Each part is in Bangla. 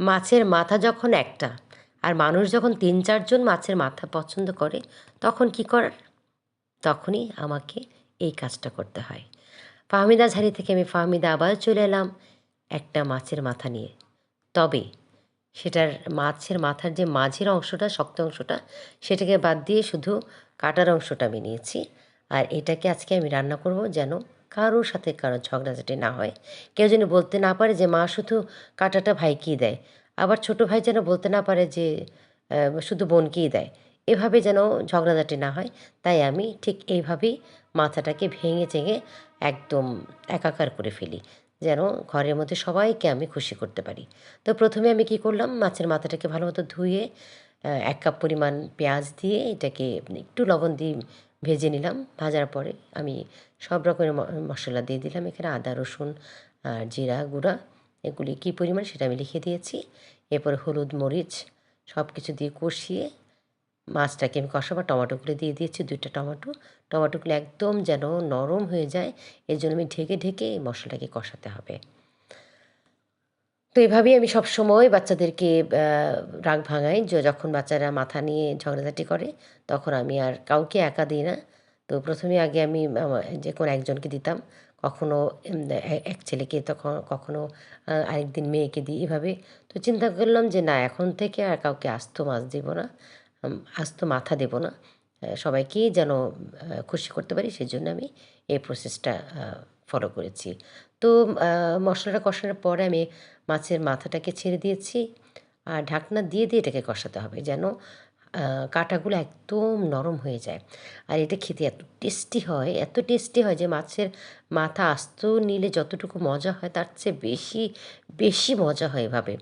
মাছের মাথা যখন একটা, আর মানুষ যখন তিন চারজন মাছের মাথা পছন্দ করে, তখন কি করার? তখনই আমাকে এই কাজটা করতে হয়। ফাহমিদা ঝাড়ি থেকে আমি ফাহমিদা আবার চলে এলাম একটা মাছের মাথা নিয়ে। তবে সেটার মাছের মাথার যে মাঝের অংশটা, শক্ত অংশটা, সেটাকে বাদ দিয়ে শুধু কাটার অংশটা আমি নিয়েছি। আর এটাকে আজকে আমি রান্না করব যেন কারোর সাথে কারও ঝগড়াঝাটি না হয়, কেউ যেন বলতে না পারে যে মা শুধু কাটাটা ভাইকেই দেয়, আবার ছোট ভাই যেন বলতে না পারে যে শুধু বোনকেই দেয়, এভাবে যেন ঝগড়াঝাটি না হয়, তাই আমি ঠিক এইভাবেই মাথাটাকে ভেঙে চেঙে একদম একাকার করে ফেলি, যেন ঘরের মধ্যে সবাইকে আমি খুশি করতে পারি। তো প্রথমে আমি কি করলাম, মাছের মাথাটাকে ভালো মতো ধুয়ে এক কাপ পরিমাণ পেঁয়াজ দিয়ে এটাকে একটু লবণ দিয়ে ভেজে নিলাম, ভাজার পরে আমি সব রকমের মশলা দিয়ে দিলাম। এখানে আদা, রসুন আর জিরা গুঁড়া, এগুলি কী পরিমাণ সেটা আমি লিখে দিয়েছি। এরপরে হলুদ, মরিচ সব কিছু দিয়ে কষিয়ে মাছটাকে আমি কষাবার টমেটোগুলো দিয়ে দিয়েছি, দুইটা টমেটো। টমেটোগুলো একদম যেন নরম হয়ে যায়, এর জন্য আমি ঢেকে ঢেকে এই মশলাটাকে কষাতে হবে। তো এভাবেই আমি সবসময় বাচ্চাদেরকে রাগ ভাঙাই। যে, যখন বাচ্চারা মাথা নিয়ে ঝগড়াঝাটি করে, তখন আমি আর কাউকে একা দিই না। তো প্রথমে আগে আমি যে কোনো একজনকে দিতাম। কখনো এক ছেলেকে তখন কখনো আরেকদিন মেয়েকে দিই এভাবে। তো চিন্তা করলাম যে না, এখন থেকে আর কাউকে আস্ত মাছ দেব না আস্ত মাথা দেব না। সবাইকেই যেন খুশি করতে পারি সেই জন্য আমি এই প্রসেসটা ফলো করেছি। তো মশলাটা কষানোর পরে আমি মাছের মাথাটাকে ছেড়ে দিয়েছি। আর ঢাকনা দিয়ে দিয়ে এটাকে কষাতে হবে যেন কাঁটাগুলো একদম নরম হয়ে যায়। আর এটা খেতে এত টেস্টি হয়, এত টেস্টি হয় যে মাছের মাথা আস্ত নিলে যতটুকু মজা হয় তার চেয়ে বেশি বেশি মজা হয় এভাবে।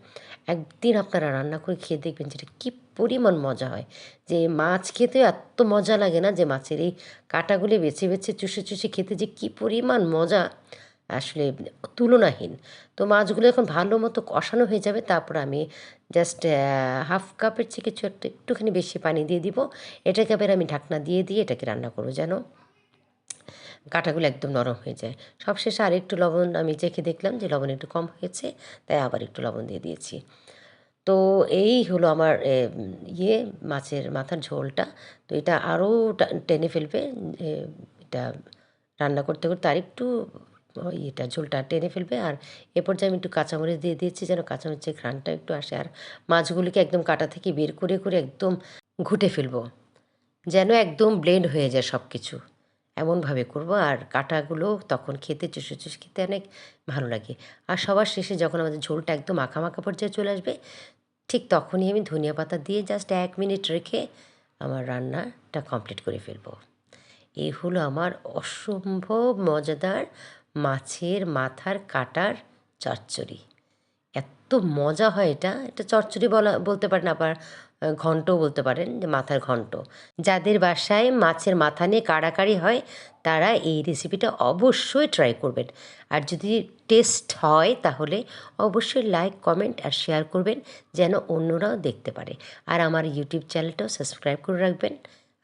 একদিন আপনারা রান্না করে খেয়ে দেখবেন যেটা কী পরিমাণ মজা হয়। যে মাছ খেতে এত মজা লাগে না যে মাছের এই কাঁটাগুলি বেছে বেছে, চুষে চুষে খেতে যে কী পরিমাণ মজা। আসলে তুলনাহীন। তো মাছগুলো এখন ভালো মতো কষানো হয়ে যাবে, তারপর আমি জাস্ট হাফ কাপের থেকে কিছু একটা একটুখানি বেশি পানি দিয়ে দিব। এটাকে আবার আমি ঢাকনা দিয়ে দিয়ে এটাকে রান্না করব যেন কাঁটাগুলো একদম নরম হয়ে যায়। সবশেষে আর একটু লবণ আমি চেখে দেখলাম যে লবণ একটু কম হয়েছে, তাই আবার একটু লবণ দিয়ে দিয়েছি। তো এই হলো আমার ইয়ে মাছের মাথার ঝোলটা। তো এটা আরও টেনে ফেলবে এটা রান্না করতে করতে আর একটু এটা ঝোলটা টেনে ফেলবে আর এ পর্যায়ে আমি একটু কাঁচামরিচ দিয়ে দিয়েছি যেন কাঁচামরিচের ঘ্রাণটা একটু আসে আর মাছগুলিকে একদম কাটা থেকে বের করে করে একদম ঘুটে ফেলব। যেন একদম ব্লেন্ড হয়ে যায় সব কিছু এমনভাবে করব আর কাঁটাগুলো তখন খেতে চুষে চুষে খেতে অনেক ভালো লাগে। আর সবার শেষে যখন আমাদের ঝোলটা একদম মাখা মাখা পর্যায়ে চলে আসবে, ঠিক তখনই আমি ধনিয়া পাতা দিয়ে জাস্ট এক মিনিট রেখে আমার রান্নাটা কমপ্লিট করে ফেলব। এই হলো আমার অসম্ভব মজাদার মাছের মাথার কাটার চচ্চড়ি। এত মজা হয় এটা। এটা চচ্চড়ি বলা, বলতে পারেন আবার ঘন্টও বলতে পারেন যে মাথার ঘন্ট। যাদের বাসায় মাছের মাথা নিয়ে কাড়াকাড়ি হয়, তারা এই রেসিপিটা অবশ্যই ট্রাই করবেন। আর যদি টেস্ট হয়, তাহলে অবশ্যই লাইক কমেন্ট আর শেয়ার করবেন, যেন অন্যরাও দেখতে পারে। আর আমার ইউটিউব চ্যানেলটাও সাবস্ক্রাইব করে রাখবেন।